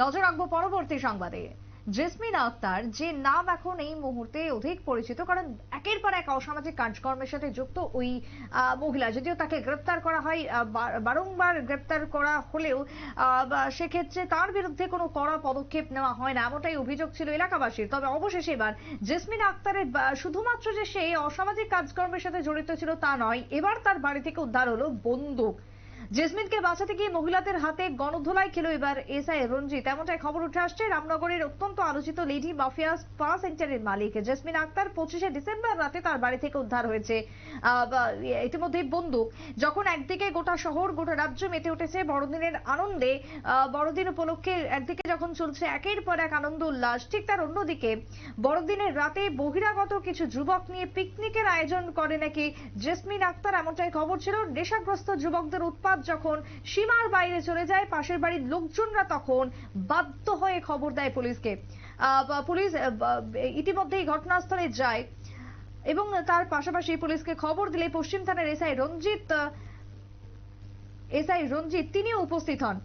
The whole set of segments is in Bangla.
নজর রাখব পরবর্তী সংবাদে। জেসমিন আক্তার, যে নাম এখন এই মুহূর্তে অধিক পরিচিত, কারণ একের পর এক অসামাজিক কাজকর্মের সাথে যুক্ত ওই মহিলা, যদিও তাকে গ্রেপ্তার করা হয় বারংবার গ্রেপ্তার করা হলেও সেক্ষেত্রে তার বিরুদ্ধে কোনো কড়া পদক্ষেপ নেওয়া হয় না, এমনটাই অভিযোগ ছিল এলাকাবাসীর। তবে অবশেষে এবার জেসমিন আক্তারের শুধুমাত্র যে সে অসামাজিক কাজকর্মের সাথে জড়িত ছিল তা নয়, এবার তার বাড়ি থেকে উদ্ধার হলো বন্দুক। জেসমিনকে বাঁচাতে গিয়ে মহিলাদের হাতে গণধোলাই খেলো এবার এসআই রঞ্জিত। এমনটাই খবর উঠে আসছে। রামনগরের অত্যন্ত আলোচিত লেডি মাফিয়া স্পা সেন্টারের মালিক। জেসমিন আক্তার পঁচিশে ডিসেম্বর রাতে তার বাড়ি থেকে উদ্ধার হয়েছে। ইতিমধ্যে বন্দুক। যখন একদিকে গোটা শহর, গোটা রাজ্য মেতে উঠেছে বড়দিনের আনন্দে বড়দিন উপলক্ষে একদিকে যখন চলছে একের পর এক আনন্দ উল্লাস, ঠিক তার অন্যদিকে বড়দিনের রাতে বহিরাগত কিছু যুবক নিয়ে পিকনিকের আয়োজন করে নাকি জেসমিন আক্তার, এমনটাই খবর ছিল। নেশাগ্রস্ত যুবকদের উৎপাত যখন সীমার বাইরে চলে যায়, পাশের বাড়ির লোকজনরা তখন বাধ্য হয়ে খবর দেয় পুলিশকে। পুলিশ ইতিমধ্যেই ঘটনাস্থলে যায় এবং তার পাশাপাশি পুলিশকে খবর দিলে পশ্চিম থানার এসআই রঞ্জিত এসআই রঞ্জিত, তিনিও উপস্থিত হন।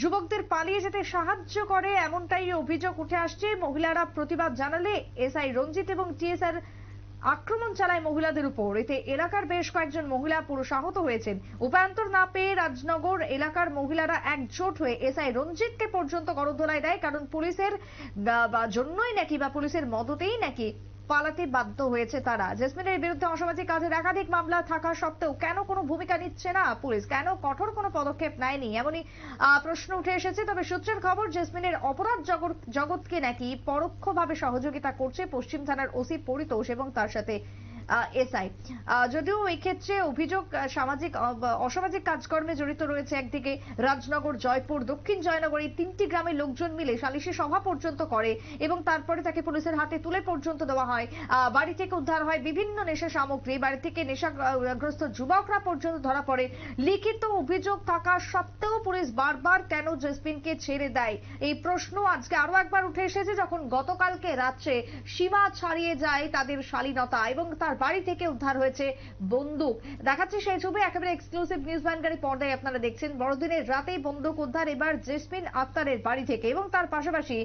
যুবকদের পালিয়ে যেতে সাহায্য করে এমনটাই অভিযোগ উঠে আসছে। মহিলারা প্রতিবাদ জানালে এসআই রঞ্জিত এবং টিএসআর আক্রমণ চালায় মহিলাদের উপর। এতে এলাকার বেশ কয়েকজন মহিলা পুরুষ আহত হয়েছেন। উপায়ন্তর না পেয়ে রাজনগর এলাকার মহিলারা একজোট হয়ে এসআই রঞ্জিতকে পর্যন্ত গরদোলায় দেয়, কারণ পুলিশের জন্যই নাকি বা পুলিশের মদতেই নাকি পালাতে বাধ্য হয়েছে তারা। জেসমিনের বিরুদ্ধে অসামাজিক কাজের একাধিক মামলা থাকা সত্ত্বেও কেন কোনো ভূমিকা নিচ্ছে না পুলিশ? কেন কঠোর কোনো পদক্ষেপ নেয়নি? এমনই প্রশ্ন উঠে এসেছে। তবে সূত্রের খবর, জেসমিনের অপরাধ জগৎকে নাকি পরোক্ষভাবে সহযোগিতা করছে পশ্চিম থানার ওসি পরিতোষ এবং তার সাথে এসআই। যদিও এই ক্ষেত্রে অভিযোগ সামাজিক অসামাজিক কাজকর্মে জড়িত রয়েছে একদিকে রাজনগর, জয়পুর, দক্ষিণ জয়নগর এই তিনটি গ্রামের লোকজন মিলে সালিশি সভা পর্যন্ত করে এবং তারপরে তাকে পুলিশের হাতে তুলে পর্যন্ত দেওয়া হয়। আহ, বাড়ি থেকে উদ্ধার হয় বিভিন্ন নেশা সামগ্রী। বাড়ি থেকে নেশাগ্রস্ত যুবকরা পর্যন্ত ধরা পড়ে। লিখিত অভিযোগ থাকা সত্ত্বেও পুলিশ বারবার কেন জেসমিনকে ছেড়ে দেয়? এই প্রশ্ন আজকে আরও একবার উঠে এসেছে যখন গতকালকে রাত্রে সীমা ছাড়িয়ে যায় তাদের শালীনতা এবং তার বাড়ি থেকে উদ্ধার হয়েছে বন্দুক। দেখাচ্ছে সেই ছবি একেবারে এক্সক্লুসিভ নিউজ ভ্যানগাড়ি পর্দায় আপনারা দেখছেন। বড়দিনের রাতেই বন্দুক উদ্ধার এবার জেসমিন আক্তারের বাড়ি থেকে এবং তার পাশাপাশি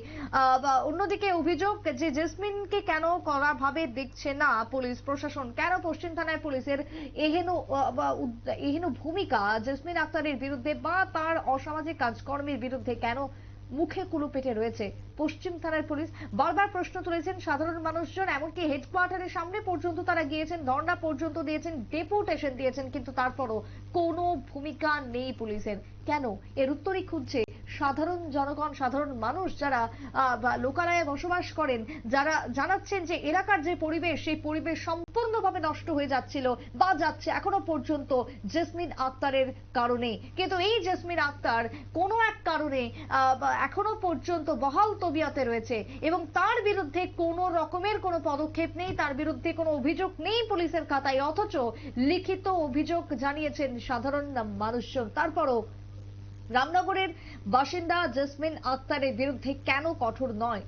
অন্যদিকে অভিযোগ যে জেসমিনকে কেন করা ভাবে দেখছে না পুলিশ প্রশাসন। কেন পশ্চিম থানায় পুলিশের এহেন এহেন ভূমিকা? জেসমিন আক্তারের বিরুদ্ধে বা তার অসামাজিক কাজকর্মের বিরুদ্ধে কেন মুখে কুলু পেটে রয়েছে পশ্চিম থানার পুলিশ? বারবার প্রশ্ন তুলেছেন সাধারণ মানুষজন, এমনকি হেডকোয়ার্টারের সামনে পর্যন্ত তারা গিয়েছেন, ধর্ণা পর্যন্ত দিয়েছেন, ডেপুটেশন দিয়েছেন, কিন্তু তারপরও কোনো ভূমিকা নেই পুলিশের। কেন? এর উত্তরই খুঁজছে সাধারণ জনগণ, সাধারণ মানুষ যারা লোকালয়ে বসবাস করেন, যারা জানাচ্ছেন যে এলাকার যে পরিবেশ, সেই পরিবেশ সম্পূর্ণভাবে নষ্ট হয়ে যাচ্ছিল বা যাচ্ছে এখনও পর্যন্ত জেসমিন আক্তারের কারণে। কিন্তু এই জেসমিন আক্তার কোনো এক কারণে এখনও পর্যন্ত বহাল তবিয়তে রয়েছে এবং তার বিরুদ্ধে কোনো রকমের কোনো পদক্ষেপ নেই, তার বিরুদ্ধে কোনো অভিযোগ নেই পুলিশের খাতায়, অথচ লিখিত অভিযোগ জানিয়েছেন সাধারণ মানুষজন। তারপরও রামনগরের বাসিন্দা জেসমিন আক্তারের বিরুদ্ধে কেন কঠোর নয়?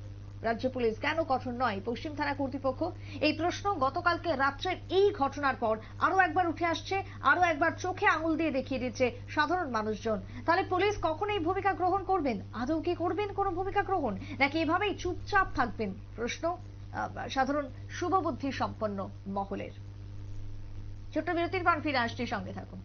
রাজ্য পুলিশ কেন কঠোর নয়? পশ্চিম থানা কর্তৃপক্ষ এই প্রশ্ন গতকালকে রাত্রের এই ঘটনার পর আরও একবার উঠে আসছে আরও একবার চোখে আঙুল দিয়ে দেখিয়ে দিচ্ছে সাধারণ মানুষজন। তাহলে পুলিশ কখন এই ভূমিকা গ্রহণ করবেন? আদৌ কি করবেন কোনো ভূমিকা গ্রহণ? নাকি এভাবেই চুপচাপ থাকবেন? প্রশ্ন সাধারণ শুভবুদ্ধি সম্পন্ন মহলের। ছোট্ট বিরতির পর ফিরে আসছি, সঙ্গে থাকুন।